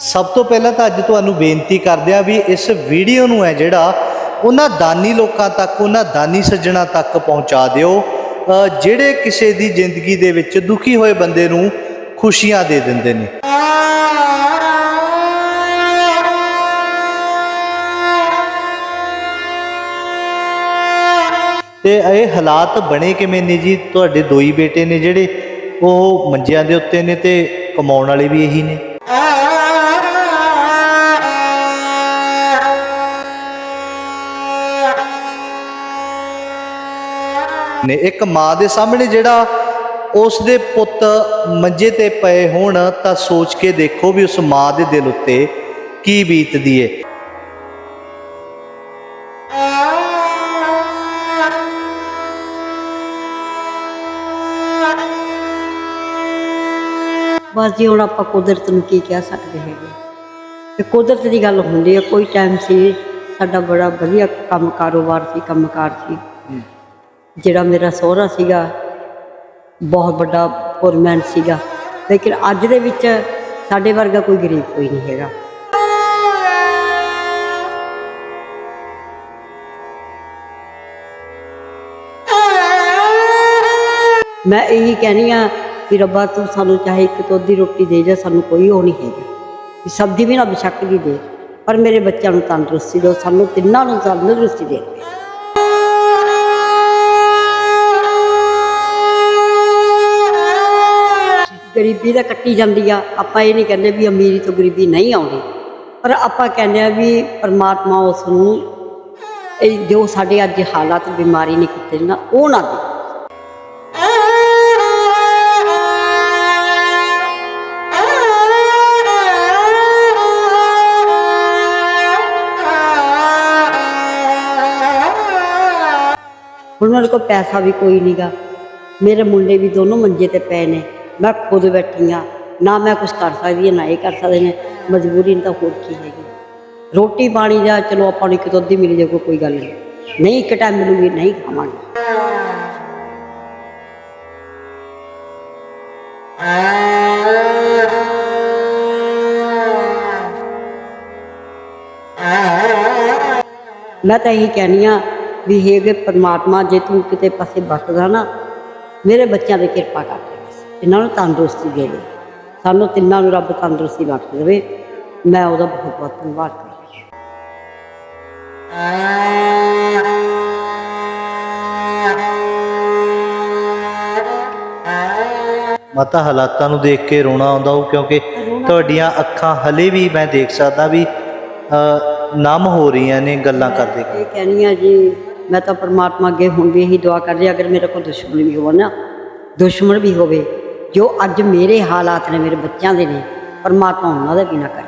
ਸਭ ਤੋਂ ਪਹਿਲਾਂ ਤਾਂ ਅੱਜ ਤੁਹਾਨੂੰ ਬੇਨਤੀ ਕਰਦੇ ਆ ਵੀ ਇਸ ਵੀਡੀਓ ਨੂੰ ਹੈ ਜਿਹੜਾ ਉਹਨਾਂ ਦਾਨੀ ਲੋਕਾਂ ਤੱਕ, ਉਹਨਾਂ ਦਾਨੀ ਸੱਜਣਾ ਤੱਕ ਪਹੁੰਚਾ ਦਿਓ ਜਿਹੜੇ ਕਿਸੇ ਦੀ ਜ਼ਿੰਦਗੀ ਦੇ ਵਿੱਚ ਦੁਖੀ ਹੋਏ ਬੰਦੇ ਨੂੰ ਖੁਸ਼ੀਆਂ ਦੇ ਦਿੰਦੇ ਨੇ। ਤੇ ਇਹ ਹਾਲਾਤ ਬਣੇ ਕਿਵੇਂ ਨੇ ਜੀ? ਤੁਹਾਡੇ ਦੋ ਹੀ ਬੇਟੇ ਨੇ ਜਿਹੜੇ, ਉਹ ਮੰਜਿਆਂ ਦੇ ਉੱਤੇ ਨੇ ਤੇ ਕਮਾਉਣ ਵਾਲੇ ਵੀ ਇਹੀ ਨੇ। ਨੇ ਇੱਕ ਮਾਂ ਦੇ ਸਾਹਮਣੇ ਜਿਹੜਾ ਉਸ ਦੇ ਪੁੱਤ ਮੰਜੇ ਤੇ ਪਏ ਹੋਣ ਤਾਂ ਸੋਚ ਕੇ ਦੇਖੋ ਵੀ ਉਸ ਮਾਂ ਦੇ ਦਿਲ ਉੱਤੇ ਕੀ ਬੀਤਦੀ ਏ। ਬਸ ਜੀ, ਹੁਣ ਆਪਾਂ ਕੁਦਰਤ ਨੂੰ ਕੀ ਕਹਿ ਸਕਦੇ ਹੈਗੇ? ਤੇ ਕੁਦਰਤ ਦੀ ਗੱਲ ਹੁੰਦੀ ਹੈ ਕੋਈ ਟਾਈਮ ਸੀ, ਸਾਡਾ ਬੜਾ ਵਧੀਆ ਕੰਮ ਕਾਰੋਬਾਰ ਸੀ, ਕੰਮਕਾਰ ਸੀ। ਜਿਹੜਾ ਮੇਰਾ ਸਹੁਰਾ ਸੀਗਾ, ਬਹੁਤ ਵੱਡਾ ਫੋਰਮੈਨ ਸੀਗਾ। ਲੇਕਿਨ ਅੱਜ ਦੇ ਵਿੱਚ ਸਾਡੇ ਵਰਗਾ ਕੋਈ ਗਰੀਬ ਕੋਈ ਨਹੀਂ ਹੈਗਾ। ਮੈਂ ਇਹੀ ਕਹਿਣੀ ਆ ਕਿ ਰੱਬਾ ਤੂੰ ਸਾਨੂੰ ਚਾਹੇ ਇੱਕ ਤੋਂ ਅੱਧੀ ਰੋਟੀ ਦੇ ਜਾ, ਸਾਨੂੰ ਕੋਈ ਉਹ ਨਹੀਂ ਹੈਗਾ। ਸਬਜ਼ੀ ਵੀ ਨਾ ਬਸ਼ੱਕ ਦੀ ਦੇ, ਪਰ ਮੇਰੇ ਬੱਚਿਆਂ ਨੂੰ ਤੰਦਰੁਸਤੀ ਦਿਓ, ਸਾਨੂੰ ਤਿੰਨਾਂ ਨੂੰ ਤੰਦਰੁਸਤੀ ਦੇ। ਗਰੀਬੀ ਤਾਂ ਕੱਟੀ ਜਾਂਦੀ ਆ। ਆਪਾਂ ਇਹ ਨਹੀਂ ਕਹਿੰਦੇ ਵੀ ਅਮੀਰੀ ਤੋਂ ਗਰੀਬੀ ਨਹੀਂ ਆਉਂਦੀ। ਪਰ ਆਪਾਂ ਕਹਿੰਦੇ ਆ ਵੀ ਪਰਮਾਤਮਾ ਉਸ ਨੂੰ ਇਹ ਜੋ ਸਾਡੇ ਅੱਜ ਹਾਲਾਤ ਬਿਮਾਰੀ ਨੇ ਕੀਤੇ ਨਾ ਉਹ ਨਾ ਦੇ। ਉਹਨਾਂ ਮੇਰੇ ਕੋਲ ਪੈਸਾ ਵੀ ਕੋਈ ਨਹੀਂਗਾ ਮੇਰੇ ਮੁੰਡੇ ਵੀ ਦੋਨੋਂ ਮੰਜੇ ਤੇ ਪਏ ਨੇ। ਮੈਂ ਖੁਦ ਬੈਠੀ ਹਾਂ ਨਾ ਮੈਂ ਕੁਝ ਕਰ ਸਕਦੀ ਹਾਂ ਨਾ ਇਹ ਕਰ ਸਕਦੇ ਨੇ ਮਜਬੂਰੀ ਨੂੰ ਤਾਂ ਹੋਰ ਕੀ ਹੈਗੀ ਰੋਟੀ ਪਾਣੀ ਦਾ ਚਲੋ ਆਪਾਂ ਨੂੰ ਕਿਤੋਂ ਅੱਧੀ ਮਿਲ ਜਾਊਗਾ ਕੋਈ ਗੱਲ ਨਹੀਂ ਨਹੀਂ ਇੱਕ ਟਾਈਮ ਮਿਲੂਗੀ ਨਹੀਂ ਖਾਵਾਂਗੇ ਮੈਂ ਤਾਂ ਇਹੀ ਕਹਿਨੀ ਆ ਵੀ ਹੇਗੇ ਪਰਮਾਤਮਾ ਜੇ ਤੂੰ ਕਿਤੇ ਪਾਸੇ ਬਖਦਾ ਨਾ ਮੇਰੇ ਬੱਚਿਆਂ ਤੇ ਕਿਰਪਾ ਕਰ ਦੇ ਬਸ ਇਹਨਾਂ ਨੂੰ ਤੰਦਰੁਸਤੀ ਦੇ ਦੇ ਸਾਨੂੰ ਤਿੰਨਾਂ ਨੂੰ ਰੱਬ ਤੰਦਰੁਸਤੀ ਬਖਸ਼ ਦੇਵੇ। ਮੈਂ ਉਹਦਾ ਬਹੁਤ ਬਹੁਤ ਧੰਨਵਾਦ ਕਰਦੀ ਹਾਂ। ਮਾਤਾ ਹਾਲਾਤਾਂ ਨੂੰ ਦੇਖ ਕੇ ਰੋਣਾ ਆਉਂਦਾ ਉਹ ਕਿਉਂਕਿ ਤੁਹਾਡੀਆਂ ਅੱਖਾਂ ਹਲੇ ਵੀ ਮੈਂ ਦੇਖ ਸਕਦਾ ਵੀ ਨਮ ਹੋ ਰਹੀਆਂ ਨੇ ਗੱਲਾਂ ਕਰਦੇ ਇਹ ਕਹਿਨੀ ਆ ਜੀ ਮੈਂ ਤਾਂ ਪਰਮਾਤਮਾ ਅੱਗੇ ਹੁਣ ਵੀ ਇਹੀ ਦੁਆ ਕਰਦੀ ਹਾਂ ਅਗਰ ਮੇਰੇ ਕੋਲ ਦੁਸ਼ਮਣ ਵੀ ਹੋਵੇ ਨਾ ਦੁਸ਼ਮਣ ਵੀ ਹੋਵੇ ਜੋ ਅੱਜ ਮੇਰੇ ਹਾਲਾਤ ਨੇ, ਮੇਰੇ ਬੱਚਿਆਂ ਦੇ ਨੇ, ਪਰਮਾਤਮਾ ਉਹਨਾਂ ਦਾ ਵੀ ਨਾ ਕਰੇ।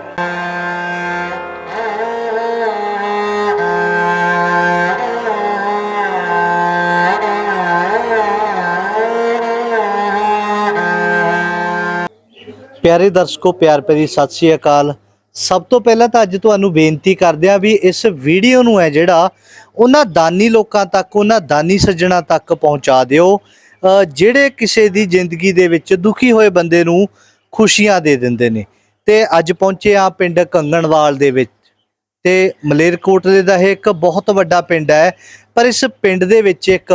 ਪਿਆਰੇ ਦਰਸ਼ਕੋ, ਪਿਆਰ ਭਰੀ ਸਤਿ ਸ੍ਰੀ ਅਕਾਲ। ਸਭ ਤੋਂ ਪਹਿਲਾਂ ਤਾਂ ਅੱਜ ਤੁਹਾਨੂੰ ਬੇਨਤੀ ਕਰਦੇ ਆ ਵੀ ਇਸ ਵੀਡੀਓ ਨੂੰ ਹੈ ਜਿਹੜਾ ਉਹਨਾਂ ਦਾਨੀ ਲੋਕਾਂ ਤੱਕ, ਉਹਨਾਂ ਦਾਨੀ ਸੱਜਣਾ ਤੱਕ ਪਹੁੰਚਾ ਦਿਓ। ਜਿਹੜੇ ਕਿਸੇ ਦੀ ਜ਼ਿੰਦਗੀ ਦੇ ਵਿੱਚ ਦੁਖੀ ਹੋਏ ਬੰਦੇ ਨੂੰ ਖੁਸ਼ੀਆਂ ਦੇ ਦਿੰਦੇ ਨੇ। ਤੇ ਅੱਜ ਪਹੁੰਚੇ ਆ ਪਿੰਡ ਕੰਗਣਵਾਲ ਦੇ ਵਿੱਚ। ਤੇ ਮਲੇਰਕੋਟਲੇ ਦਾ ਇਹ ਇੱਕ ਬਹੁਤ ਵੱਡਾ ਪਿੰਡ ਹੈ। ਪਰ ਇਸ ਪਿੰਡ ਦੇ ਵਿੱਚ ਇੱਕ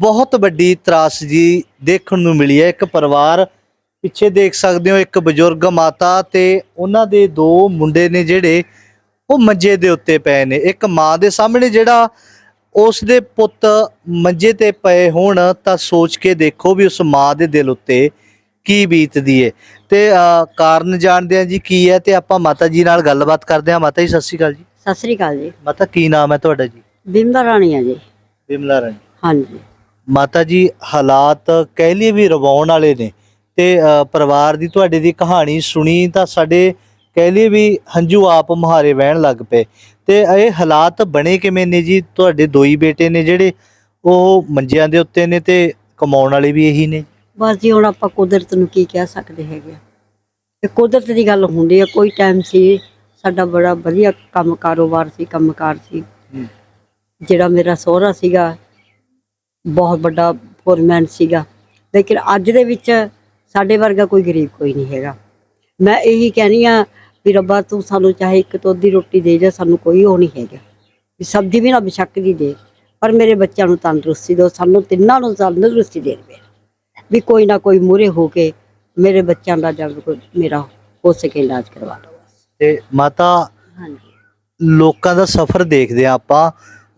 ਬਹੁਤ ਵੱਡੀ ਤਰਾਸਦੀ ਦੇਖਣ ਨੂੰ ਮਿਲੀ ਹੈ। ਇੱਕ ਪਰਿਵਾਰ, ਪਿੱਛੇ ਦੇਖ ਸਕਦੇ ਹੋ ਇੱਕ ਬਜ਼ੁਰਗ ਮਾਤਾ ਤੇ ਉਹਨਾਂ ਦੇ ਦੋ ਮੁੰਡੇ ਨੇ ਜਿਹੜੇ ਉਹ ਮੰਜੇ ਦੇ ਉੱਤੇ ਪਏ ਨੇ। ਇੱਕ ਮਾਂ ਦੇ ਸਾਹਮਣੇ ਜਿਹੜਾ ਉਸ ਦੇ ਪੁੱਤ ਮੰਜੇ ਤੇ ਪਏ ਹੋਣ ਤਾਂ ਸੋਚ ਕੇ ਦੇਖੋ ਵੀ ਉਸ ਮਾਂ ਦੇ ਦਿਲ ਉੱਤੇ ਕੀ ਬੀਤਦੀ ਏ। ਤੇ ਕਾਰਨ ਜਾਣਦੇ ਆ ਜੀ ਕੀ ਹੈ ਤੇ ਆਪਾਂ ਮਾਤਾ ਜੀ ਨਾਲ ਗੱਲਬਾਤ ਕਰਦੇ ਆ। ਮਾਤਾ ਜੀ ਸਤਿ ਸ਼੍ਰੀ ਅਕਾਲ ਜੀ। ਸਤਿ ਸ੍ਰੀ ਅਕਾਲ ਜੀ। ਮਾਤਾ ਕੀ ਨਾਮ ਹੈ ਤੁਹਾਡਾ ਜੀ? ਬਿੰਦਾ ਰਾਣੀ ਆ ਜੀ। ਬਿਮਲਾ ਰਾਣੀ। ਹਾਂਜੀ। ਮਾਤਾ ਜੀ ਹਾਲਾਤ ਕਹਿ ਲਈਏ ਵੀ ਰਵਾਉਣ ਵਾਲੇ ਨੇ ਤੇ ਅ, ਪਰਿਵਾਰ ਦੀ ਤੁਹਾਡੇ ਦੀ ਕਹਾਣੀ ਸੁਣੀ ਤਾਂ ਸਾਡੇ ਕਹਿ ਲਈਏ ਵੀ ਹੰਝੂ ਆਪ ਮੁਹਾਰੇ ਵਹਿਣ ਲੱਗ ਪਏ। ਤੇ ਇਹ ਹਾਲਾਤ ਬਣੇ ਕਿਵੇਂ ਨੇ ਜੀ? ਤੁਹਾਡੇ ਦੋ ਹੀ ਬੇਟੇ ਨੇ ਜਿਹੜੇ ਉਹ ਮੰਜਿਆਂ ਦੇ ਉੱਤੇ ਨੇ ਤੇ ਕਮਾਉਣ ਵਾਲੇ ਵੀ ਇਹੀ ਨੇ? ਬਸ ਜੀ ਹੁਣ ਆਪਾਂ ਕੁਦਰਤ ਨੂੰ ਕੀ ਕਹਿ ਸਕਦੇ ਹੈਗੇ ਆ। ਤੇ ਕੁਦਰਤ ਦੀ ਗੱਲ ਹੁੰਦੀ ਹੈ ਕੋਈ ਟਾਈਮ ਸੀ ਸਾਡਾ ਬੜਾ ਵਧੀਆ ਕੰਮ ਕਾਰੋਬਾਰ ਸੀ ਕੰਮਕਾਰ ਸੀ। ਜਿਹੜਾ ਮੇਰਾ ਸਹੁਰਾ ਸੀਗਾ ਬਹੁਤ ਵੱਡਾ ਫੋਰਮੈਨ ਸੀਗਾ। ਲੇਕਿਨ ਅੱਜ ਦੇ ਵਿੱਚ ਸਾਡੇ ਵਰਗਾ ਕੋਈ ਗਰੀਬ ਕੋਈ ਨਹੀਂ ਹੈਗਾ। ਮੈਂ ਇਹੀ ਕਹਿਨੀ ਆ ਵੀ ਰੱਬਾ ਤੂੰ ਸਾਨੂੰ ਚਾਹੇ ਇੱਕ ਤੋਂ ਅੱਧੀ ਰੋਟੀ ਦੇ ਜਾ ਸਾਨੂੰ ਕੋਈ ਉਹ ਨਹੀਂ ਹੈਗਾ। ਵੀ ਸਬਜ਼ੀ ਵੀ ਨਾ ਬਿਸ਼ੱਕ ਦੀ ਦੇ ਪਰ ਮੇਰੇ ਬੱਚਿਆਂ ਨੂੰ ਤੰਦਰੁਸਤੀ ਦਿਓ ਸਾਨੂੰ ਤਿੰਨਾਂ ਨੂੰ ਤੰਦਰੁਸਤੀ ਦੇ ਦੇ ਵੀ ਕੋਈ ਨਾ ਕੋਈ ਮੂਰੇ ਹੋ ਕੇ ਮੇਰੇ ਬੱਚਿਆਂ ਦਾ ਜਦ ਕੋਈ ਮੇਰਾ ਹੋ ਸਕੇ ਇਲਾਜ ਕਰਵਾ ਦਿਓ ਤੇ ਮਾਤਾ ਹਾਂਜੀ। ਲੋਕਾਂ ਦਾ ਸਫ਼ਰ ਦੇਖਦੇ ਆ ਆਪਾਂ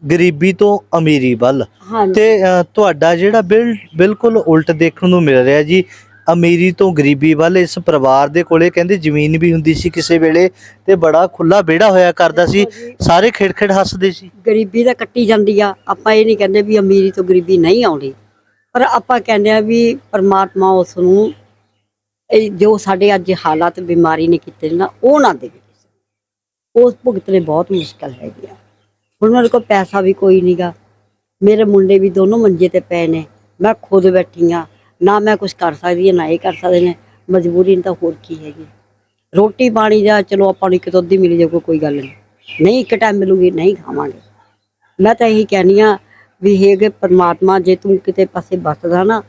ਗਰੀਬੀ ਤੋਂ ਅਮੀਰੀ ਵੱਲ। ਹਾਂਜੀ। ਤੇ ਅ, ਤੁਹਾਡਾ ਜਿਹੜਾ ਬਿਲ ਬਿਲਕੁਲ ਉਲਟ ਦੇਖਣ ਨੂੰ ਮਿਲ ਰਿਹਾ ਜੀ ਅਮੀਰੀ ਤੋਂ ਗਰੀਬੀ ਵੱਲ ਇਸ ਪਰਿਵਾਰ ਦੇ ਕੋਲੇ ਕਹਿੰਦੇ ਜ਼ਮੀਨ ਵੀ ਹੁੰਦੀ ਸੀ ਕਿਸੇ ਵੇਲੇ ਤੇ ਬੜਾ ਖੁੱਲਾ ਵਿਹੜਾ ਹੋਇਆ ਕਰਦਾ ਸੀ ਸਾਰੇ ਖੇੜ-ਖੇੜ ਹੱਸਦੇ ਸੀ। ਗਰੀਬੀ ਤਾਂ ਕੱਟੀ ਜਾਂਦੀ ਆ ਆਪਾਂ ਇਹ ਨਹੀਂ ਕਹਿੰਦੇ ਵੀ ਅਮੀਰੀ ਤੋਂ ਗਰੀਬੀ ਨਹੀਂ ਆਉਂਦੀ ਪਰ ਆਪਾਂ ਕਹਿੰਦੇ ਆ ਵੀ ਪਰਮਾਤਮਾ ਉਸ ਨੂੰ ਇਹ ਜੋ ਸਾਡੇ ਅੱਜ ਹਾਲਾਤ ਬਿਮਾਰੀ ਨੇ ਕੀਤੇ ਨੇ ਉਹ ਨਾ ਦੇਵੇ ਕਿਸੇ ਨੂੰ। ਉਸ ਬਹੁਤ ਮੁਸ਼ਕਲ ਹੈਗੀ ਆ। ਹੁਣ ਮੇਰੇ ਕੋਲ ਪੈਸਾ ਵੀ ਕੋਈ ਨਹੀਂਗਾ ਮੇਰੇ ਮੁੰਡੇ ਵੀ ਦੋਨੋਂ ਮੰਜੇ ਤੇ ਪਏ ਨੇ ਮੈਂ ਖੁਦ ਬੈਠੀ ਆ ਨਾ ਮੈਂ ਕੁਝ ਕਰ ਸਕਦੀ ਹਾਂ ਨਾ ਇਹ ਕਰ ਸਕਦੇ ਨੇ। ਮਜਬੂਰੀ ਤਾਂ ਹੋਰ ਕੀ ਹੈਗੀ। ਰੋਟੀ ਪਾਣੀ ਦਾ ਚਲੋ ਆਪਾਂ ਨੂੰ ਇੱਕ ਤੋਂ ਅੱਧੀ ਮਿਲ ਜਾਊਗਾ ਕੋਈ ਗੱਲ ਨਹੀਂ। ਨਹੀਂ ਇੱਕ ਟਾਈਮ ਮਿਲੂਗੀ ਨਹੀਂ ਖਾਵਾਂਗੇ। ਮੈਂ ਤਾਂ ਇਹੀ ਕਹਿੰਦੀ ਆ ਵੀ ਹੈਗੇ ਪਰਮਾਤਮਾ ਜੇ ਤੂੰ ਕਿਤੇ ਪਾਸੇ ਬਸਦਾ ਨਾ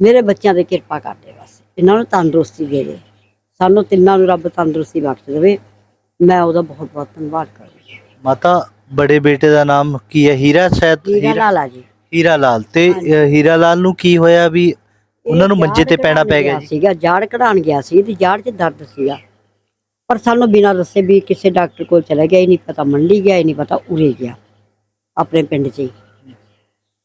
ਮੇਰੇ ਬੱਚਿਆਂ ਦੇ ਕਿਰਪਾ ਕਰ ਦੇ ਬਸ। ਇਹਨਾਂ ਨੂੰ ਤੰਦਰੁਸਤੀ ਦੇ ਦੇ। ਸਾਨੂੰ ਤਿੰਨਾਂ ਨੂੰ ਰੱਬ ਤੰਦਰੁਸਤੀ ਬਖਸ਼ ਦੇਵੇ। ਮੈਂ ਉਹਦਾ ਬਹੁਤ ਬਹੁਤ ਧੰਨਵਾਦ ਕਰਦੀ ਮਾਤਾ ਬੜੇ ਬੇਟੇ ਦਾ ਨਾਮ ਕੀ ਹੈ? ਹੀਰਾ ਸ਼ਾਇਦ? ਹੀਰਾ ਹੀਰਾ ਲਾਲਾ ਜੀ। ਹੀਰਾ ਲਾਲ। ਤੇ। ਅ, ਹੀਰਾ ਲਾਲ ਨੂੰ ਕੀ ਹੋਇਆ ਵੀ ਉਹਨਾਂ ਨੂੰ ਇਹ ਮੰਜੇ ਤੇ ਪੈਣਾ ਪੈ ਗਿਆ ਜੀ। ਸੀਗਾ ਜਾੜ ਕਢਾਣ ਗਿਆ ਸੀ ਤੇ ਜਾੜ 'ਚ ਦਰਦ ਸੀਗਾ। ਪਰ ਸਾਨੂੰ ਬਿਨਾਂ ਦੱਸੇ ਵੀ ਕਿਸੇ ਡਾਕਟਰ ਕੋਲ ਚਲਾ ਗਿਆ ਹੀ ਨਹੀਂ ਪਤਾ ਮੰਡੀ ਗਿਆ ਹੀ ਨਹੀਂ ਪਤਾ ਉਰੇ ਗਿਆ ਆਪਣੇ ਪਿੰਡ 'ਚ ਹੀ।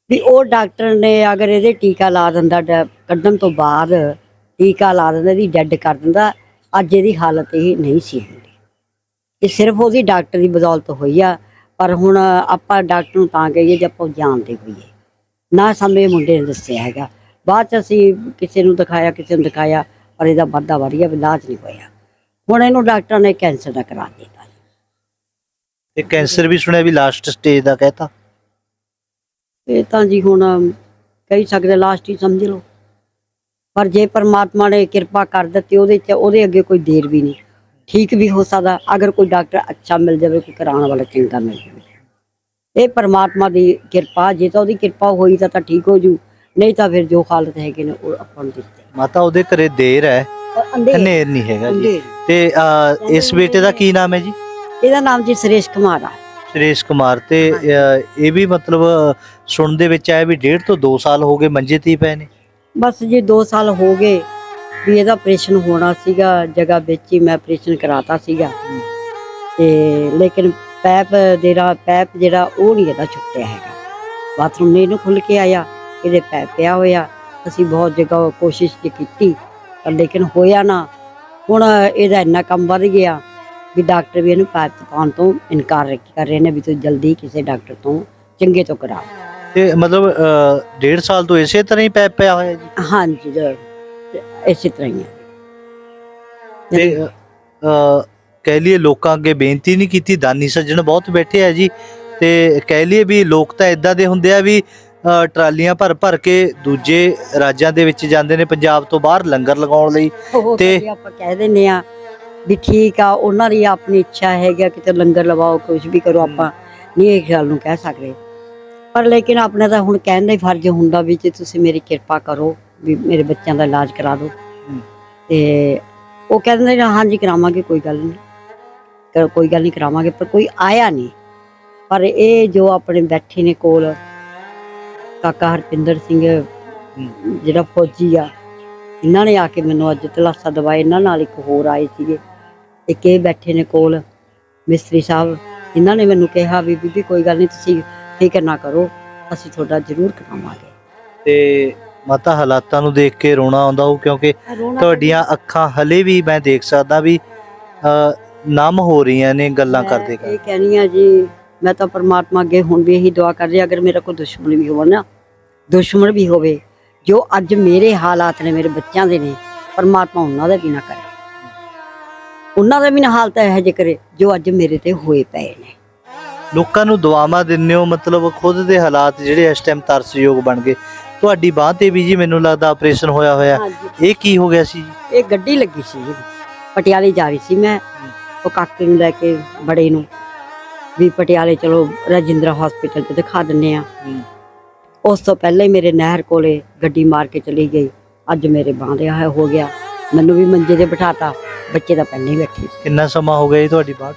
ਵੀ ਉਹ ਡਾਕਟਰ ਨੇ ਅਗਰ ਇਹਦੇ ਟੀਕਾ ਲਾ ਦਿੰਦਾ ਡ- ਕੱਢਣ ਤੋਂ ਬਾਅਦ ਟੀਕਾ ਲਾ ਦਿੰਦਾ ਇਹਦੀ ਡੈੱਡ ਕਰ ਦਿੰਦਾ ਅੱਜ ਇਹਦੀ ਹਾਲਤ ਇਹ ਨਹੀਂ ਸੀ ਹੁੰਦੀ। ਇਹ ਸਿਰਫ ਉਹਦੀ ਡਾਕਟਰ ਦੀ ਬਦੌਲਤ ਹੋਈ ਆ ਪਰ ਹੁਣ ਆਪਾਂ ਡਾਕਟਰ ਨੂੰ ਤਾਂ ਕਹੀਏ ਜੇ ਆਪਾਂ ਜਾਣਦੇ ਹੋਈਏ। ਨਾ ਸਾਨੂੰ ਇਹ ਮੁੰਡੇ ਨੇ ਦੱਸਿਆ ਹੈਗਾ। ਬਾਅਦ ਚ ਅਸੀਂ ਕਿਸੇ ਨੂੰ ਦਿਖਾਇਆ ਕਿਸੇ ਨੂੰ ਦਿਖਾਇਆ ਪਰ ਇਹਦਾ ਵਾਧਾ ਵਧੀਆ ਇਲਾਜ ਨਹੀਂ ਹੋਇਆ। ਹੁਣ ਇਹਨੂੰ ਡਾਕਟਰ ਨੇ ਕੈਂਸਰ ਦਾ ਕਰਾ ਦਿੱਤਾ। ਤੇ ਕੈਂਸਰ ਵੀ ਸੁਣਿਆ ਵੀ ਲਾਸਟ ਸਟੇਜ ਦਾ ਕਹਿਤਾ? ਇਹ ਤਾਂ ਜੀ ਹੁਣ ਕਹਿ ਸਕਦੇ ਲਾਸਟ ਹੀ ਸਮਝ ਲਓ। ਪਰ ਜੇ ਪਰਮਾਤਮਾ ਨੇ ਕਿਰਪਾ ਕਰ ਦਿੱਤੀ ਉਹਦੇ ਚ ਉਹਦੇ ਅੱਗੇ ਕੋਈ ਦੇਰ ਵੀ ਨਹੀਂ। ਠੀਕ ਵੀ ਹੋ ਸਕਦਾ ਅਗਰ ਕੋਈ ਡਾਕਟਰ ਅੱਛਾ ਮਿਲ ਜਾਵੇ ਕੋਈ ਕਰਾਉਣ ਵਾਲਾ ਚੰਗਾ ਮਿਲ ਜਾਵੇ। ਇਹ ਪਰਮਾਤਮਾ ਦੀ ਕਿਰਪਾ ਜੇ ਤਾਂ ਉਹਦੀ ਕਿਰਪਾ ਹੋਈ ਤਾਂ ਤਾਂ ਠੀਕ ਹੋ ਜੂ। ਨਹੀਂ ਤਾਂ ਫਿਰ ਜੋ ਹਾਲਤ ਹੈਗੇ ਨੇ ਉਹ ਆਪਾਂ ਨੂੰ ਦਿੱਤੇ। ਮਾਤਾ ਉਹਦੇ ਘਰੇ ਦੇਰ ਹੈ? ਹਨੇਰ ਨਹੀਂ ਹੈਗਾ ਜੀ। ਤੇ ਇਸ ਬੇਟੇ ਦਾ ਕੀ ਨਾਮ ਹੈ ਜੀ? ਇਹਦਾ ਨਾਮ ਜੀ ਸੁਰੇਸ਼ ਕੁਮਾਰ ਆ। ਸੁਰੇਸ਼ ਕੁਮਾਰ ਤੇ ਇਹ ਵੀ ਮਤਲਬ ਸੁਣਨ ਦੇ ਵਿੱਚ ਆਇਆ ਵੀ ਡੇਢ ਤੋਂ 2 ਸਾਲ ਹੋ ਗਏ ਮੰਜੇ ਤੇ ਹੀ ਪਏ ਨੇ। ਬਸ ਜੀ 2 ਸਾਲ ਹੋ ਗਏ ਵੀ ਇਹਦਾ ਆਪਰੇਸ਼ਨ ਹੋਣਾ ਸੀਗਾ ਜਗ੍ਹਾ ਵਿੱਚ ਹੀ ਮੈਂ ਆਪਰੇਸ਼ਨ ਕਰਾਤਾ ਸੀਗਾ। ਤੇ ਲੇਕਿਨ ਪੈਪ ਰਾ ਪੈਪ ਜਿਹੜਾ ਉਹ ਨਹੀਂ ਇਹਦਾ ਛੁੱਟਿਆ ਹੈਗਾ। ਬਾਥਰੂਮ ਨੇ ਇਹਨੂੰ ਖੁੱਲ ਕੇ ਆਇਆ। ਇਹਦੇ ਪੈਪ ਪਿਆ ਹੋਇਆ। ਅਸੀਂ ਬਹੁਤ ਜਗ੍ਹਾ ਕੋਸ਼ਿਸ਼ ਜੀ ਕੀਤੀ ਪਰ ਲੇਕਿਨ ਹੋਇਆ ਨਾ। ਹੁਣ ਇਹਦਾ ਇੰਨਾ ਕੰਮ ਵੱਧ ਗਿਆ ਵੀ ਡਾਕਟਰ ਵੀ ਇਹਨੂੰ ਪੈਪ ਪਾਉਣ ਤੋਂ ਇਨਕਾਰ ਕਰ ਰਹੇ ਨੇ ਵੀ ਤੂੰ ਜਲਦੀ ਕਿਸੇ ਡਾਕਟਰ ਤੋਂ ਚੰਗੇ ਤੋਂ ਕਰਾ ਤੇ ਮਤਲਬ ਅ, ਡੇਢ ਸਾਲ ਤੋਂ ਇਸੇ ਤਰ੍ਹਾਂ ਹੀ ਪੈ ਪਿਆ ਹੋਇਆ ਜੀ? ਹਾਂਜੀ ਜ- ਇਸੇ ਤਰ੍ਹਾਂ ਹੀ ਹੈ ਤੇ ਅ, ਕਹਿ ਲਈਏ ਲੋਕਾਂ ਅੱਗੇ ਬੇਨਤੀ ਨਹੀਂ ਕੀਤੀ ਦਾਨੀ ਸੱਜਣ ਬਹੁਤ ਬੈਠੇ ਆ ਜੀ। ਤੇ ਕਹਿ ਲਈਏ ਵੀ ਲੋਕ ਤਾਂ ਇਦਾਂ ਦੇ ਹੁੰਦੇ ਆ ਵੀ ਟਰਾਲੀਆਂ ਭਰ ਭਰ ਕੇ ਦੂਜੇ ਰਾਜਾਂ ਦੇ ਵਿੱਚ ਜਾਂਦੇ ਨੇ ਪੰਜਾਬ ਤੋਂ ਬਾਹਰ ਲੰਗਰ ਲਗਾਉਣ ਲਈ। ਤੇ- ਤੇ ਆਪਾਂ ਕਹਿ ਦਿੰਦੇ ਆ ਵੀ ਠੀਕ ਆ ਉਹਨਾਂ ਦੀ ਆਪਣੀ ਇੱਛਾ ਹੈਗਾ ਕਿਤੇ ਲੰਗਰ ਲਵਾਓ ਕੁਝ ਵੀ ਕਰੋ ਆਪਾਂ ਨਹੀਂ ਇਹ ਗੱਲ ਨੂੰ ਕਹਿ ਸਕਦੇ। ਪਰ ਲੇਕਿਨ ਆਪਣੇ ਤਾਂ ਹੁਣ ਕਹਿਣ ਦਾ ਹੀ ਫਰਜ਼ ਹੁੰਦਾ ਵੀ ਜੇ ਤੁਸੀਂ ਮੇਰੀ ਕਿਰਪਾ ਕਰੋ ਵੀ ਮੇਰੇ ਬੱਚਿਆਂ ਦਾ ਇਲਾਜ ਕਰਾ ਦਿਓ। ਤੇ ਉਹ ਕਹਿੰਦੇ ਨੇ ਹਾਂਜੀ ਕਰਾਵਾਂਗੇ ਕੋਈ ਗੱਲ ਨਹੀਂ। ਕਰ- ਕੋਈ ਗੱਲ ਨਹੀਂ ਕਰਾਵਾਂਗੇ ਪਰ ਕੋਈ ਆਇਆ ਨਹੀਂ। ਪਰ ਇਹ ਜੋ ਆਪਣੇ ਬੈਠੇ ਨੇ ਕੋਲ ਕਾਕਾ ਹਰਪਿੰਦਰ ਸਿੰਘ ਜਿਹੜਾ ਫੌਜੀ ਆ ਇਹਨਾਂ ਨੇ ਆ ਕੇ ਮੈਨੂੰ ਅੱਜ ਤਲਾਸਾ ਦਵਾਇਆ। ਇਹਨਾਂ ਨਾਲ ਇੱਕ ਹੋਰ ਆਏ ਸੀਗੇ। ਇੱਕ ਇਹ ਬੈਠੇ ਨੇ ਕੋਲ ਮਿਸਤਰੀ ਸਾਹਿਬ। ਇਹਨਾਂ ਨੇ ਮੈਨੂੰ ਕਿਹਾ ਵੀ ਬੀਬੀ ਕੋਈ ਗੱਲ ਨਹੀਂ ਤੁਸੀਂ ਫਿਕਰ ਨਾ ਕਰੋ। ਅਸੀਂ ਤੁਹਾਡਾ ਜ਼ਰੂਰ ਕਰਾਵਾਂਗੇ। ਤੇ ਮਾਤਾ ਹਾਲਾਤਾਂ ਨੂੰ ਦੇਖ ਕੇ ਰੋਣਾ ਆਉਂਦਾ ਉਹ ਕਿਉਂਕਿ ਤੁਹਾਡੀਆਂ ਅੱਖਾਂ ਹਲੇ ਵੀ ਮੈਂ ਦੇਖ ਸਕਦਾ ਵੀ ਨਮ ਹੋ ਰਹੀਆਂ ਨੇ ਗੱਲਾਂ ਕਰਦੇ ਇਹ ਕਰਦੇ। ਕਹਿਣੀ ਆ ਜੀ ਮੈਂ ਤਾਂ ਪਰਮਾਤਮਾ ਅੱਗੇ ਹੁਣ ਵੀ ਇਹੀ ਦੁਆ ਕਰ ਰਹੀ ਹਾਂ, ਅਗਰ ਮੇਰਾ ਕੋਈ ਦੁਸ਼ਮਣ ਵੀ ਹੋਵੇ ਨਾ ਦੁਸ਼ਮਣ ਵੀ ਹੋਵੇ ਜੋ ਅੱਜ ਮੇਰੇ ਹਾਲਾਤ ਨੇ ਮੇਰੇ ਬੱਚਿਆਂ ਦੇ ਨੇ ਪਰਮਾਤਮਾ ਉਹਨਾਂ ਦਾ ਵੀ ਨਾ ਕਰੇ। ਉਹਨਾਂ ਦਾ ਵੀ ਨਾ ਹਾਲਤ ਇਹੋ ਕਰੇ ਜੋ ਅੱਜ ਮੇਰੇ ਤੇ ਹੋਏ ਪਏ ਨੇ। ਲੋਕਾਂ ਨੂੰ ਦੁਆਵਾਂ ਦਿੰਦੇ ਹੋ ਮਤਲਬ ਖੁਦ ਦੇ ਹਾਲਾਤ ਜਿਹੜੇ ਇਸ ਟਾਈਮ ਤਰਸਯੋਗ ਬਣ ਗਏ। ਤੁਹਾਡੀ ਬਾਹ ਤੇ ਵੀ ਜੀ ਮੈਨੂੰ ਲੱਗਦਾ ਆਪਰੇਸ਼ਨ ਹੋਇਆ ਹੋਇਆ। ਇਹ ਕੀ ਹੋ ਗਿਆ ਸੀ? ਜੀ ਇਹ ਗੱਡੀ ਲੱਗੀ ਸੀ ਜੀ। ਪਟਿਆਲੇ ਜਾ ਰਹੀ ਸੀ ਮੈਂ। ਉਹ ਕਾਕੇ ਨੂੰ ਲੈ ਕੇ ਬੜੇ ਨੂੰ। ਵੀ ਪਟਿਆਲੇ ਚਲੋ ਰਜਿੰਦਰਾ ਹਸਪੀਟਲ ਤੇ ਦਿਖਾ ਦਿੰਨੇ ਆ ਉਸ ਤੋਂ ਪਹਿਲਾਂ ਹੀ ਮੇਰੇ ਨਹਿਰ ਕੋਲੇ ਗੱਡੀ ਮਾਰ ਕੇ ਚਲੀ ਗਈ। ਅੱਜ ਮੇਰੇ ਬਾਂਹ ਦੇ ਆ ਹੋ ਗਿਆ। ਮੈਨੂੰ ਵੀ ਮੰਜੇ ਤੇ ਬਿਠਾਤਾ। ਬੱਚੇ ਦਾ ਪਹਿਲਾਂ ਹੀ ਬੈਠੀ ਸੀ। ਕਿੰਨਾ ਸਮਾਂ ਹੋ ਗਿਆ ਜੀ ਤੁਹਾਡੀ ਬਾਹ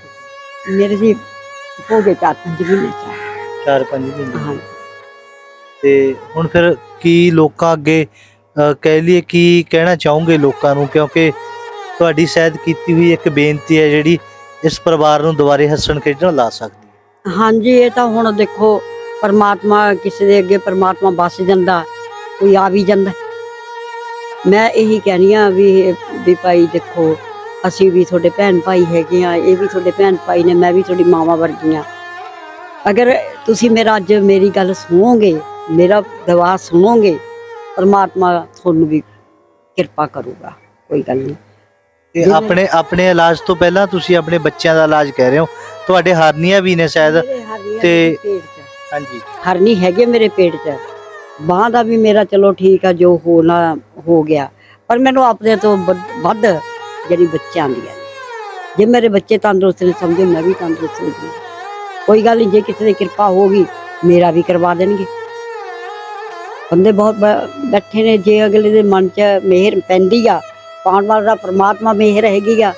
ਮੇਰੇ ਜੀ ਹੋ ਗਏ ਚਾਰ ਪੰਜ ਮਹੀਨੇ। ਚਾਰ 4-5 ਮਹੀਨੇ। ਹਾਂ। ਤੇ ਹੁਣ ਫਿਰ ਕੀ ਲੋਕਾਂ ਅੱਗੇ ਅਹ, ਕਹਿ ਲਈਏ ਕੀ ਕਹਿਣਾ ਚਾਹੋਗੇ ਲੋਕਾਂ ਨੂੰ? ਕਿਉਂਕਿ ਤੁਹਾਡੀ ਸ਼ਾਇਦ ਕੀਤੀ ਹੋਈ ਇੱਕ ਬੇਨਤੀ ਹੈ ਜਿਹੜੀ ਇਸ ਪਰਿਵਾਰ ਨੂੰ ਦੁਬਾਰੇ ਹੱਸਣ ਖੇਡਣ ਲਾ ਸਕਦੀ ਹੈ। ਹਾਂਜੀ ਇਹ ਤਾਂ ਹੁਣ ਦੇਖੋ ਪਰਮਾਤਮਾ ਕਿਸੇ ਦੇ ਅੱਗੇ ਪਰਮਾਤਮਾ ਬਸ ਜਾਂਦਾ ਕੋਈ ਆ ਵੀ ਜਾਂਦਾ। ਮੈਂ ਇਹੀ ਕਹਿਣੀ ਆ ਵੀ ਵੀ ਭਾਈ ਦੇਖੋ ਅਸੀਂ ਵੀ ਤੁਹਾਡੇ ਭੈਣ ਭਾਈ ਹੈਗੇ ਆ ਇਹ ਵੀ ਤੁਹਾਡੇ ਭੈਣ ਭਾਈ ਨੇ ਮੈਂ ਵੀ ਤੁਹਾਡੀ ਮਾਵਾ ਵਰਗੀ ਆ ਅਗਰ ਤੁਸੀਂ ਮੇਰਾ ਅੱਜ ਮੇਰੀ ਗੱਲ ਸੁਣੋਗੇ ਮੇਰਾ ਦਵਾ ਸੁਣੋਗੇ ਪਰਮਾਤਮਾ ਤੁਹਾਨੂੰ ਵੀ ਕਿਰਪਾ ਕਰੂਗਾ ਕੋਈ ਗੱਲ ਨਹੀਂ। ਤੇ ਆਪਣੇ ਆਪਣੇ ਇਲਾਜ ਤੋਂ ਪਹਿਲਾਂ ਤੁਸੀਂ ਆਪਣੇ ਬੱਚਿਆਂ ਦਾ ਇਲਾਜ ਕਹਿ ਰਹੇ ਹੋ ਤੁਹਾਡੇ ਹਾਰਨੀਆਂ ਵੀ ਨੇ ਸ਼ਾਇਦ ਤੇ- ਹਾਂਜੀ। ਹਰਨੀ ਹੈਗੇ ਮੇਰੇ ਪੇਟ 'ਚ। ਬਾਂਹ ਦਾ ਵੀ ਮੇਰਾ ਚਲੋ ਠੀਕ ਆ, ਜੋ ਹੋਣਾ ਹੋ ਗਿਆ। ਪਰ ਮੈਨੂੰ ਆਪਣੇ ਤੋਂ ਵੱਧ- ਵੱਧ ਜਿਹੜੀ ਬੱਚਿਆਂ ਦੀ ਹੈ ਜੇ ਮੇਰੇ ਬੱਚੇ ਤੰਦਰੁਸਤ ਨੇ, ਸਮਝੋ ਮੈਂ ਵੀ ਤੰਦਰੁਸਤ ਹੋ ਗਈ। ਕੋਈ ਗੱਲ ਨਹੀਂ ਜੇ ਕਿਸੇ ਦੀ ਕਿਰਪਾ ਹੋਗੀ ਮੇਰਾ ਵੀ ਕਰਵਾ ਦੇਣਗੇ। ਬੰਦੇ ਬਹੁਤ ਬ- ਬੈਠੇ ਨੇ, ਜੇ ਅਗਲੇ ਦੇ ਮਨ 'ਚ ਮਿਹਰ ਪੈਂਦੀ ਆ, ਪਾਉਣ ਵਾਲਾ ਦਾ ਪ੍ਰਮਾਤਮਾ ਮਿਹਰ ਹੈਗੀ ਆ।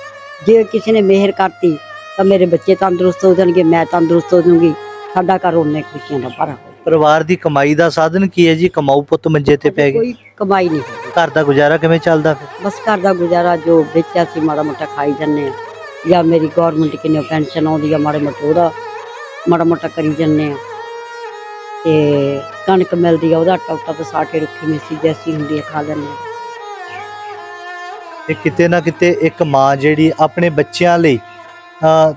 ਜੇ ਕਿਸੇ ਨੇ ਮਿਹਰ ਕਰਤੀ, ਤਾਂ ਮੇਰੇ ਬੱਚੇ ਤੰਦਰੁਸਤ ਹੋ ਜਾਣਗੇ, ਮੈਂ ਤੰਦਰੁਸਤ ਹੋ ਜਾਊਂਗੀ। ਸਾਡਾ ਘਰ ਉਹਨੇ ਖੁਸ਼ੀਆਂ ਦਾ ਭਰਾ ਪਰਿਵਾਰ ਦੀ ਕਮਾਈ ਦਾ ਸਾਧਨ ਕੀ ਹੈ ਜੀ? ਕਮਾਊ ਪੁੱਤ ਮੰਜੇ ਤੇ ਪੈ ਗਏ ਕੋਈ ਕਮਾਈ ਨਹੀਂ ਹੈਗੀ ਘਰ ਦਾ ਗੁਜ਼ਾਰਾ ਕਿਵੇਂ ਚੱਲਦਾ ਫਿਰ? ਬਸ ਘਰ ਦਾ ਗੁਜ਼ਾਰਾ ਜੋ ਵੇਚਿਆ ਸੀ ਮਾੜਾ ਮੋਟਾ ਖਾਈ ਜੰਨੇ ਆ। ਜਾਂ ਮੇਰੀ ਗਵਰਨਮੈਂਟ ਕਿੰਨੇ ਪੈਨਸ਼ਨ ਆਉਂਦੀ ਆ ਮਾੜੇ ਮੋਟੇ ਉਹਦਾ ਮਾੜਾ ਮੋਟਾ ਕਰੀ ਜੰਨੇ ਆ। ਤੇ ਕਣਕ ਮਿਲਦੀ ਆ ਉਹਦਾ ਆਟਾ ਉਟਾ ਪਸਾ ਕੇ ਰੱਖੀ ਮਿੱਸੀ ਜੈਸੀ ਹੁੰਦੀ ਆ ਖਾ ਲੈਂਦੇ ਆ। ਤੇ ਕਿਤੇ ਨਾ ਕਿਤੇ ਇੱਕ ਮਾਂ ਜਿਹੜੀ ਆਪਣੇ ਬੱਚਿਆਂ ਲਈ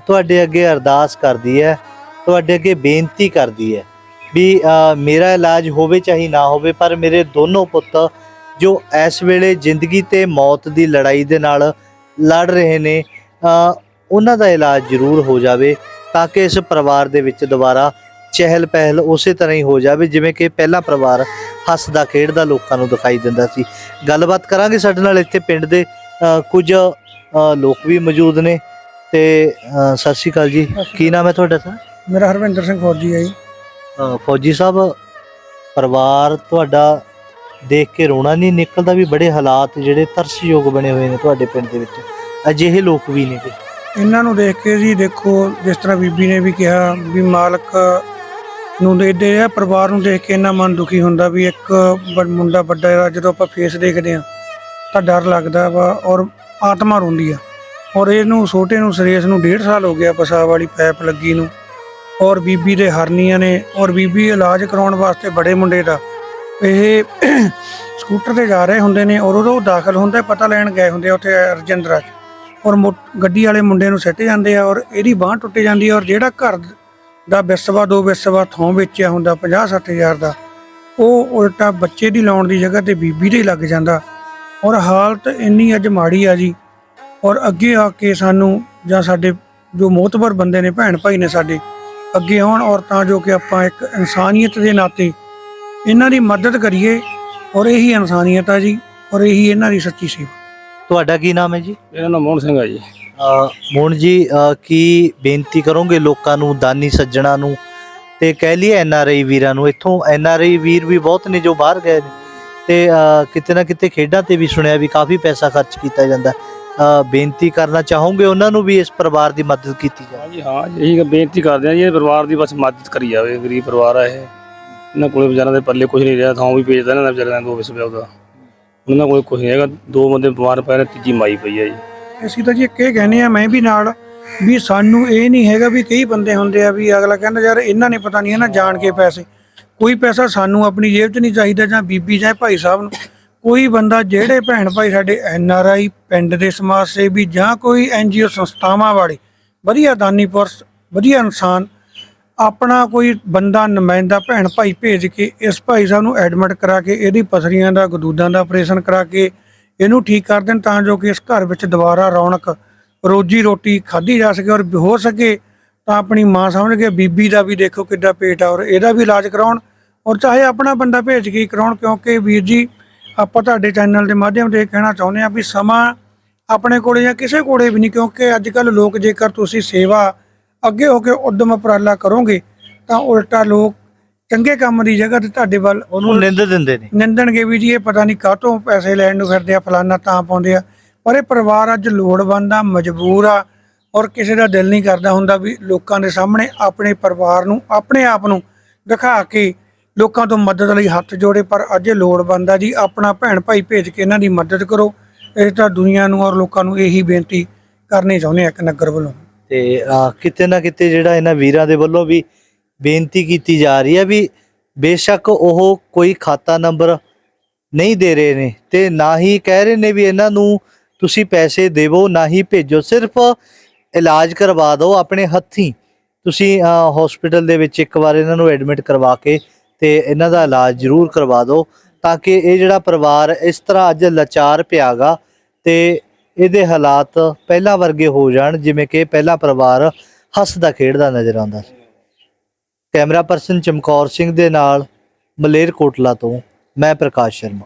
ਤੁਹਾਡੇ ਅੱਗੇ ਅਰਦਾਸ ਕਰਦੀ ਹੈ ਤੁਹਾਡੇ ਅੱਗੇ ਬੇਨਤੀ ਕਰਦੀ ਹੈ ਵੀ ਮੇਰਾ ਇਲਾਜ ਹੋਵੇ ਚਾਹੇ ਨਾ ਹੋਵੇ ਪਰ ਮੇਰੇ ਦੋਨੋਂ ਪੁੱਤ ਜੋ ਇਸ ਵੇਲੇ ਜ਼ਿੰਦਗੀ ਤੇ ਮੌਤ ਦੀ ਲੜਾਈ ਦੇ ਨਾਲ ਲੜ ਰਹੇ ਨੇ ਉਹਨਾਂ ਦਾ ਇਲਾਜ ਜ਼ਰੂਰ ਹੋ ਜਾਵੇ ਤਾਂ ਕਿ ਇਸ ਪਰਿਵਾਰ ਦੇ ਵਿੱਚ ਦੁਬਾਰਾ ਚਹਿਲ ਪਹਿਲ ਉਸੇ ਤਰ੍ਹਾਂ ਹੀ ਹੋ ਜਾਵੇ ਜਿਵੇਂ ਕਿ ਪਹਿਲਾ ਪਰਿਵਾਰ ਹੱਸਦਾ ਖੇਡਦਾ ਲੋਕਾਂ ਨੂੰ ਦਿਖਾਈ ਦਿੰਦਾ ਸੀ। ਗੱਲਬਾਤ ਕਰਾਂਗੇ ਸਾਡੇ ਨਾਲ ਇੱਥੇ ਪਿੰਡ ਦੇ ਕੁਝ ਲੋਕ ਵੀ ਮੌਜੂਦ ਨੇ ਤੇ ਸਤਿ ਸ਼੍ਰੀ ਅਕਾਲ ਜੀ। ਕੀ ਨਾਮ ਹੈ ਤੁਹਾਡਾ ਸਰ? ਮੇਰਾ ਹਰਵਿੰਦਰ ਸਿੰਘ ਫੌਜੀ ਹੈ ਜੀ। ਅ, ਫੌਜੀ ਸਾਹਿਬ ਪਰਿਵਾਰ ਤੁਹਾਡਾ ਦੇਖ ਕੇ ਰੋਣਾ ਨਹੀਂ ਨਿਕਲਦਾ ਵੀ ਬੜੇ ਹਾਲਾਤ ਜਿਹੜੇ ਤਰਸਯੋਗ ਬਣੇ ਹੋਏ ਨੇ ਤੁਹਾਡੇ ਪਿੰਡ ਦੇ ਵਿੱਚ। ਅਜਿਹੇ ਲੋਕ ਵੀ ਨੇ ਇਹਨਾਂ ਨੂੰ ਦੇਖ ਕੇ ਜੀ ਦੇਖੋ ਜਿਸ ਤਰ੍ਹਾਂ ਬੀਬੀ ਨੇ ਵੀ ਕਿਹਾ ਵੀ ਮਾਲਕ ਨੂੰ ਦੇਖਦੇ ਆ ਪਰਿਵਾਰ ਨੂੰ ਦੇਖ ਕੇ ਇੰਨਾ ਮਨ ਦੁਖੀ ਹੁੰਦਾ ਵੀ ਇੱਕ ਬ- ਮੁੰਡਾ ਵੱਡਾ ਜਦੋਂ ਆਪਾਂ ਫੇਸ ਦੇਖਦੇ ਆ ਤਾਂ ਡਰ ਲੱਗਦਾ ਵਾ ਔਰ ਆਤਮਾ ਰੋਂਦੀ ਆ। ਔਰ ਇਹਨੂੰ ਛੋਟੇ ਨੂੰ ਸੁਰੇਸ਼ ਨੂੰ ਡੇਢ ਸਾਲ ਹੋ ਗਿਆ ਪਸਾ ਵਾਲੀ ਪੈਪ ਲੱਗੀ ਨੂੰ। ਔਰ ਬੀਬੀ ਦੇ ਹਰਨੀਆਂ ਨੇ ਔਰ ਬੀਬੀ ਇਲਾਜ ਕਰਾਉਣ ਵਾਸਤੇ ਬੜੇ ਮੁੰਡੇ ਦਾ। ਇਹ ਸਕੂਟਰ ਤੇ ਜਾ ਰਹੇ ਹੁੰਦੇ ਨੇ ਔਰ ਉਦੋਂ ਉਹ ਦਾਖਲ ਹੁੰਦੇ, ਪਤਾ ਲੈਣ ਗਏ ਹੁੰਦੇ ਆ ਉੱਥੇ ਰਜਿੰਦਰਾ 'ਚ। ਔਰ ਮੋ- ਗੱਡੀ ਵਾਲੇ ਮੁੰਡੇ ਨੂੰ ਸਿੱਟ ਜਾਂਦੇ ਆ ਔਰ ਇਹਦੀ ਬਾਹ ਟੁੱਟ ਜਾਂਦੀ ਆ ਔਰ ਜਿਹੜਾ ਘਰ ਦਾ ਬਿਸਵਾ, ਦੋ ਬਿਸਵਾ ਥੋਂ ਵੇਚਿਆ ਹੁੰਦਾ 50 60 ਹਜ਼ਾਰ ਦਾ, ਉਹ ਉਲਟਾ ਬੱਚੇ ਦੀ ਲਾਉਣ ਦੀ ਜਗ੍ਹਾ ਤੇ ਬੀਬੀ ਦੇ ਲੱਗ ਜਾਂਦਾ। ਔਰ ਹਾਲਤ ਇੰਨੀ ਅੱਜ ਮਾੜੀ ਆ ਜੀ। ਔਰ ਅੱਗੇ ਆ ਕੇ ਸਾਨੂੰ ਜਾਂ ਸਾਡੇ ਜੋ ਮੋਤਬਰ ਬੰਦੇ ਨੇ, ਭੈਣ ਭਾਈ ਨੇ ਸਾਡੇ ਅੱਗੇ ਆਉਣ ਔਰ ਤਾਂ ਜੋ ਕਿ ਆਪਾਂ ਇੱਕ ਇਨਸਾਨੀਅਤ ਦੇ ਨਾਤੇ ਇਹਨਾਂ ਦੀ ਮਦਦ ਕਰੀਏ ਔਰ ਇਹੀ ਇਨਸਾਨੀਅਤ ਆ ਜੀ ਔਰ ਇਹੀ ਇਹਨਾਂ ਦੀ ਸੱਚੀ ਸੇਵਾ। ਤੁਹਾਡਾ ਕੀ ਨਾਮ ਹੈ ਜੀ? ਮੇਰਾ ਨਾਮ ਮੋਹਨ ਸਿੰਘ ਆ ਜੀ। ਮੋਹਨ ਜੀ ਅ, ਕੀ ਬੇਨਤੀ ਕਰੋਗੇ ਲੋਕਾਂ ਨੂੰ ਦਾਨੀ ਸੱਜਣਾ ਨੂੰ? ਤੇ ਕਹਿ ਲਈਏ ਐਨ ਆਰ ਆਈ ਵੀਰਾਂ ਨੂੰ ਇੱਥੋਂ ਐਨ ਆਰ ਆਈ ਵੀਰ ਵੀ ਬਹੁਤ ਨੇ ਜੋ ਬਾਹਰ ਗਏ ਨੇ। ਤੇ ਅ, ਕਿਤੇ ਨਾ ਕਿਤੇ ਖੇਡਾਂ ਤੇ ਵੀ ਸੁਣਿਆ ਵੀ ਕਾਫੀ ਪੈਸਾ ਖਰਚ ਕੀਤਾ ਜਾਂਦਾ। ਬੇਨਤੀ ਕਰਨਾ ਚਾਹੋਗੇ ਉਹਨਾਂ ਨੂੰ ਵੀ ਇਸ ਪਰਿਵਾਰ ਦੀ ਮਦਦ ਕੀਤੀ ਜਾਵੇ? ਹਾਂ ਜੀ ਹਾਂ ਇਹੀ ਬੇਨਤੀ ਕਰਦੇ ਆ ਜੀ ਇਹ ਪਰਿਵਾਰ ਦੀ ਬਸ ਮਦਦ ਕਰੀ ਜਾਵੇ ਗਰੀਬ ਪਰਿਵਾਰ ਆ ਇਹ। ਇਹਨਾਂ ਕੋਲੇ ਵਿਚਾਰਿਆਂ ਦੇ ਪੱਲੇ ਕੁਝ ਨਹੀਂ ਰਿਹਾ ਥਾਂ ਵੀ ਵੇਚਦਾ ਇਹਨਾਂ ਦਾ ਵਿਚਾਰਿਆਂ ਦਾ ਦੋ ਵਿਸਵੇ ਉਹਦਾ। ਉਹਨਾਂ ਕੋਲੇ ਕੁਝ ਨਹੀਂ ਹੈਗਾ ਦੋ ਬੰਦੇ ਬਿਮਾਰ ਪਏ ਨੇ ਤੀਜੀ ਮਾਈ ਪਈ ਆ ਜੀ। ਅਸੀਂ ਤਾਂ ਜੀ ਇੱਕ ਇਹ ਕਹਿੰਦੇ ਆ ਮੈਂ ਵੀ ਨਾਲ ਵੀ ਸਾਨੂੰ ਇਹ ਨਹੀਂ ਹੈਗਾ ਵੀ ਕਈ ਬੰਦੇ ਹੁੰਦੇ ਆ ਵੀ ਅਗਲਾ ਕਹਿੰਦਾ ਯਾਰ ਇਹਨਾਂ ਨੇ ਪਤਾ ਨਹੀਂ ਇਹਨਾਂ ਜਾਣ ਕੇ ਪੈਸੇ। ਕੋਈ ਪੈਸਾ ਸਾਨੂੰ ਆਪਣੀ ਜੇਬ 'ਚ ਨਹੀਂ ਚਾਹੀਦਾ ਜਾਂ ਬੀਬੀ ਜਾਂ ਭਾਈ ਸਾਹਿਬ ਨੂੰ। ਕੋਈ ਬੰਦਾ ਜਿਹੜੇ ਭੈਣ ਭਾਈ ਸਾਡੇ ਐਨ ਆਰ ਆਈ ਪਿੰਡ ਦੇ ਸਮਾਜ ਸੇਵੀ ਜਾਂ ਕੋਈ ਐਨ ਜੀ ਓ ਸੰਸਥਾਵਾਂ ਵਾਲੇ, ਵਧੀਆ ਦਾਨੀ ਪੁਰਸ਼, ਵਧੀਆ ਇਨਸਾਨ, ਆਪਣਾ ਕੋਈ ਬੰਦਾ ਨੁਮਾਇੰਦਾ ਭੈਣ ਭਾਈ ਭੇਜ ਕੇ, ਇਸ ਭਾਈ ਸਾਹਿਬ ਨੂੰ ਐਡਮਿਟ ਕਰਾ ਕੇ, ਇਹਦੀ ਪਸਰੀਆਂ ਦਾ, ਗਦੂਦਾਂ ਦਾ ਆਪਰੇਸ਼ਨ ਕਰਾ ਕੇ, ਇਹਨੂੰ ਠੀਕ ਕਰ ਦੇਣ ਤਾਂ ਜੋ ਕਿ ਇਸ ਘਰ ਵਿੱਚ ਦੁਬਾਰਾ ਰੌਣਕ, ਰੋਜੀ ਰੋਟੀ ਖਾਧੀ ਜਾ ਸਕੇ ਔਰ ਹੋ ਸਕੇ, ਤਾਂ ਆਪਣੀ ਮਾਂ ਸਮਝ ਕੇ, ਬੀਬੀ ਦਾ ਵੀ ਦੇਖੋ ਕਿੱਡਾ ਪੇਟ ਆ ਔਰ ਇਹਦਾ ਵੀ ਇਲਾਜ ਕਰਾਉਣ ਔਰ ਚਾਹੇ ਆਪਣਾ ਬੰਦਾ ਭੇਜ ਕੇ ਹੀ ਕਰਾਉਣ ਕਿਉਂਕਿ ਵੀਰ ਜੀ ਆਪਾਂ ਤੁਹਾਡੇ ਚੈਨਲ ਦੇ ਮਾਧਿਅਮ ਤੇ ਇਹ ਕਹਿਣਾ ਚਾਹੁੰਦੇ ਆ ਵੀ ਸਮਾਂ ਆਪਣੇ ਕੋਲੇ ਜਾਂ ਕਿਸੇ ਕੋਲੇ ਵੀ ਨਹੀਂ ਕਿਉਂਕਿ ਅੱਜ ਕੱਲ ਲੋਕ ਜੇਕਰ ਤੁਸੀਂ ਸੇਵਾ ਅੱਗੇ ਹੋ ਕੇ ਉਦਮ ਉਪਰਾਲਾ ਕਰੋਗੇ ਤਾਂ ਉਲਟਾ ਲੋਕ ਚੰਗੇ ਕੰਮ ਦੀ ਜਗ੍ਹਾ ਤੇ ਤੁਹਾਡੇ ਵੱਲ ਉਹਨੂੰ ਨਿੰਦ ਦਿੰਦੇ ਨੇ। ਨਿੰਦਣਗੇ ਵੀ ਜੀ ਇਹ ਪਤਾ ਨਹੀਂ ਕਾਹਤੋਂ ਪੈਸੇ ਲੈਣ ਨੂੰ ਫਿਰਦੇ ਆ ਫਲਾਨਾ ਤਾਂ ਪਾਉਂਦੇ ਆ। ਪਰ ਇਹ ਪਰਿਵਾਰ ਅੱਜ ਲੋੜਵੰਦ ਆ ਮਜਬੂਰ ਆ ਔਰ ਕਿਸੇ ਦਾ ਦਿਲ ਨਹੀਂ ਕਰਦਾ ਹੁੰਦਾ ਵੀ ਲੋਕਾਂ ਦੇ ਸਾਹਮਣੇ ਆਪਣੇ ਪਰਿਵਾਰ ਨੂੰ ਆਪਣੇ ਆਪ ਨੂੰ ਦਿਖਾ ਕੇ ਲੋਕਾਂ ਤੋਂ ਮਦਦ ਲਈ ਹੱਥ ਜੋੜੇ ਪਰ ਅੱਜ ਇਹ ਲੋੜਵੰਦ ਆ ਜੀ ਆਪਣਾ ਭੈਣ ਭਾਈ ਭੇਜ ਕੇ ਇਹਨਾਂ ਦੀ ਮਦਦ ਕਰੋ। ਇਹ ਤਾਂ ਦੁਨੀਆ ਨੂੰ ਔਰ ਲੋਕਾਂ ਨੂੰ ਇਹੀ ਬੇਨਤੀ ਕਰਨੀ ਚਾਹੁੰਦੇ ਆ ਇੱਕ ਨਗਰ ਵੱਲੋਂ। ਤੇ ਅਹ, ਕਿਤੇ ਨਾ ਕਿਤੇ ਜਿਹੜਾ ਇਹਨਾਂ ਵੀਰਾਂ ਦੇ ਵੱਲੋਂ ਵੀ ਬੇਨਤੀ ਕੀਤੀ ਜਾ ਰਹੀ ਹੈ ਵੀ ਬੇਸ਼ੱਕ ਉਹ ਕੋਈ ਖਾਤਾ ਨੰਬਰ ਨਹੀਂ ਦੇ ਰਹੇ ਨੇ ਤੇ ਨਾ ਹੀ ਕਹਿ ਰਹੇ ਨੇ ਵੀ ਇਹਨਾਂ ਨੂੰ ਤੁਸੀਂ ਪੈਸੇ ਦੇਵੋ ਨਾ ਹੀ ਭੇਜੋ ਸਿਰਫ ਇਲਾਜ ਕਰਵਾ ਦਿਓ ਆਪਣੇ ਹੱਥੀਂ। ਤੁਸੀਂ ਹਸਪੀਟਲ ਦੇ ਵਿੱਚ ਇੱਕ ਵਾਰ ਇਹਨਾਂ ਨੂੰ ਐਡਮਿਟ ਕਰਵਾ ਕੇ ਤੇ ਇਹਨਾਂ ਦਾ ਇਲਾਜ ਜ਼ਰੂਰ ਕਰਵਾ ਦਿਓ ਤਾਂ ਕਿ ਇਹ ਜਿਹੜਾ ਪਰਿਵਾਰ ਇਸ ਤਰ੍ਹਾਂ ਅੱਜ ਲਾਚਾਰ ਪਿਆਗਾ ਤੇ ਇਹਦੇ ਹਾਲਾਤ ਪਹਿਲਾਂ ਵਰਗੇ ਹੋ ਜਾਣ, ਜਿਵੇਂ ਕਿ ਪਹਿਲਾ ਪਰਿਵਾਰ ਹੱਸਦਾ ਖੇਡਦਾ ਨਜ਼ਰ ਆਉਂਦਾ ਸੀ। ਕੈਮਰਾ ਪਰਸਨ ਚਮਕੌਰ ਸਿੰਘ ਦੇ ਨਾਲ ਮਲੇਰਕੋਟਲਾ ਤੋਂ, ਮੈਂ ਪ੍ਰਕਾਸ਼ ਸ਼ਰਮਾ।